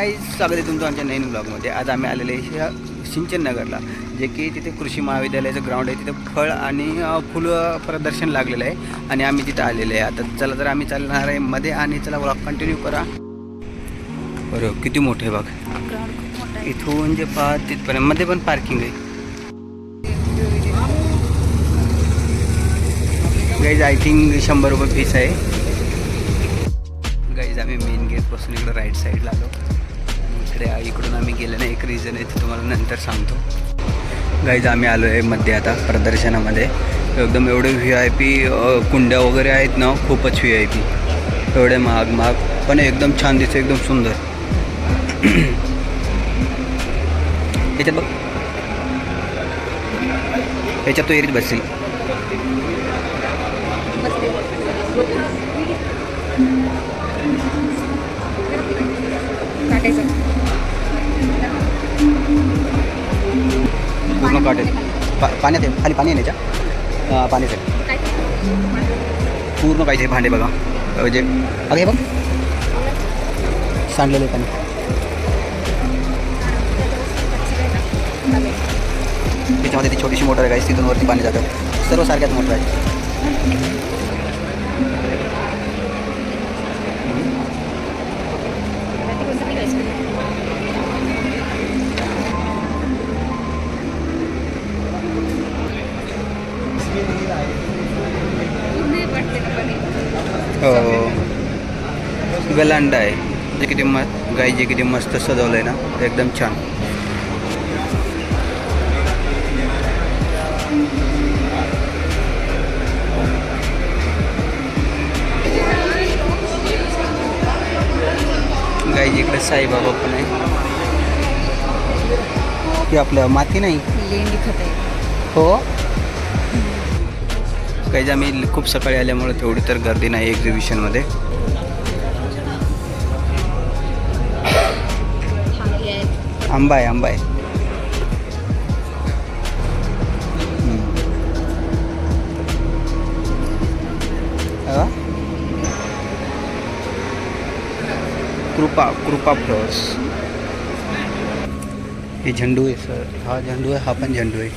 स्वागत आहे तुमचं आमच्या नवीन ब्लॉगमध्ये आज आम्ही आलेले आहे ह्या सिंचन नगरला जे की तिथे कृषी महाविद्यालयाचं ग्राउंड आहे. तिथे फळ आणि फुलं प्रदर्शन लागलेलं आहे आणि आम्ही तिथं आलेले आहे. आता चला तर आम्ही चालणार आहे मध्ये आणि चला ब्लॉग कंटिन्यू करा. बरं किती मोठे आहे बघ. इथून जे पाहत तिथपर्यंत मध्ये पण पार्किंग आहे. गाईज आय थिंक शंभर रुपये फीस आहे. गाईज आम्ही मेन गेटपासून इकडं राईट साईडला आलो. इकडे इकडून आम्ही गेलो नाही एक रिझन आहे ते तुम्हाला नंतर सांगतो. गाईज आम्ही आलो आहे मध्ये आता प्रदर्शनामध्ये. एकदम एवढे व्ही आय पी कुंड्या वगैरे आहेत ना खूपच व्ही आय पी एवढे महाग महाग पण एकदम छान दिसते एकदम सुंदर. याच्यात बघ. याच्यात तो एरीत बसेल काटायचं पूर्ण काटेल पा, पाण्यात आहे. खाली पाणी आहे याच्या? पाणीच आहे. पूर्ण पाहिजे भांडे बघा. म्हणजे अगं बघ. सांडलेलं आहे पाणी. त्याच्यामध्ये ती छोटीशी मोटर आहे गाईस तिथून वरती पाणी जातं. सर्व सारख्याच मोटर आहे गलांडा आहे. जे किती मस्त गाई जे किती मस्त सजवलं आहे ना एकदम छान. गाई इकडे साईबाबा पण आहे. हे आपलं माती नाही? लेंडी खत आहे. हो? काही आम्ही खूप सकाळी आल्यामुळे तेवढी तर गर्दी नाही एक्झिबिशनमध्ये. आंबा आहे आंबा आहे. हा? कृपा कृपा फ्लॉवर्स. हे झेंडू आहे सर. हा झेंडू आहे हा पण झेंडू आहे.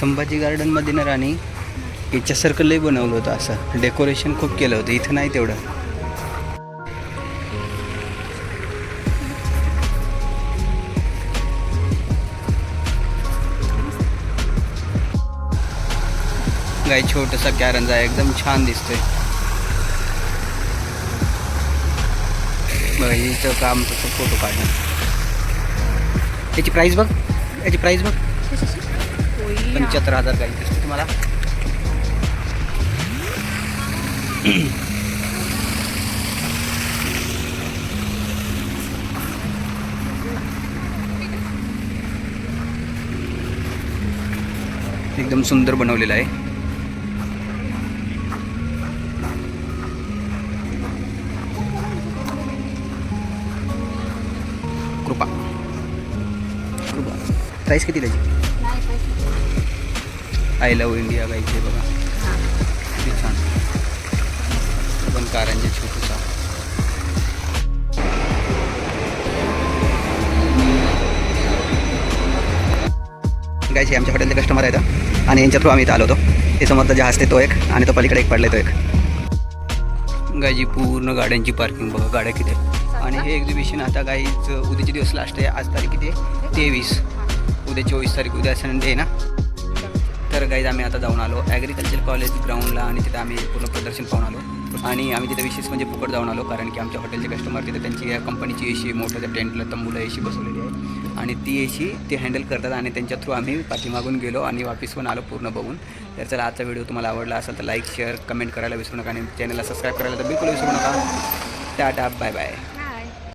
संभाजी गार्डनमध्ये ना राणी याच्यासारखं लय बनवलं होतं असं. डेकोरेशन खूप केलं होतं. इथं नाही तेवढं. गाय छोटंसा कॅरंजा आहे एकदम छान दिसतोय. बघा हिचं काम तसं फोटो काढणं याची प्राईस बघ. याची प्राईस बघ. पंच्याहत्तर हजार गाई दिसते तुम्हाला. एकदम सुंदर बनवलेलं आहे. कृपा. कृपा. प्राईस किती त्याची. आय लव इंडिया गायचे बघा. कारंजे छोटूचा गायचे आमच्या हॉटेलचे कस्टमर आहेत आणि यांच्या थ्रू आम्ही इथं आलो होतो. हे समोरचा जहाज ते तो एक आणि तो पलीकडे एक पडले तो एक. गायची पूर्ण गाड्यांची पार्किंग बघा गाड्या किती आणि हे एक्झिबिशन आता गाईच उद्याचे दिवस लास्ट आहे. आज तारीख किती तेवीस. उद्या चोवीस तारीख उद्या संडे आहे ना? तर गाईज आम्ही आता जाऊन आलो. ॲग्रिकल्चर कॉलेज ग्राउंडला आणि तिथे आम्ही पूर्ण प्रदर्शन पाहून आलो. आणि आम्ही तिथे विशेष म्हणजे फुकट जाऊन आलो कारण की आमच्या हॉटेलचे कस्टमर तिथे त्यांची या कंपनीची एशी मोठं त्या टेंटला तंबूला एशी बसवलेली आहे. आणि ती एशी ते हँडल करतात आणि त्यांच्या थ्रू आम्ही पाठीमागून गेलो आणि वापस पण आलो पूर्ण बघून. तर चला आजचा व्हिडिओ तुम्हाला आवडला असेल तर लाईक शेअर कमेंट करायला विसरू नका आणि चॅनलला सबस्क्राईब करायला तर बिलकुल विसरू नका. Tata bye bye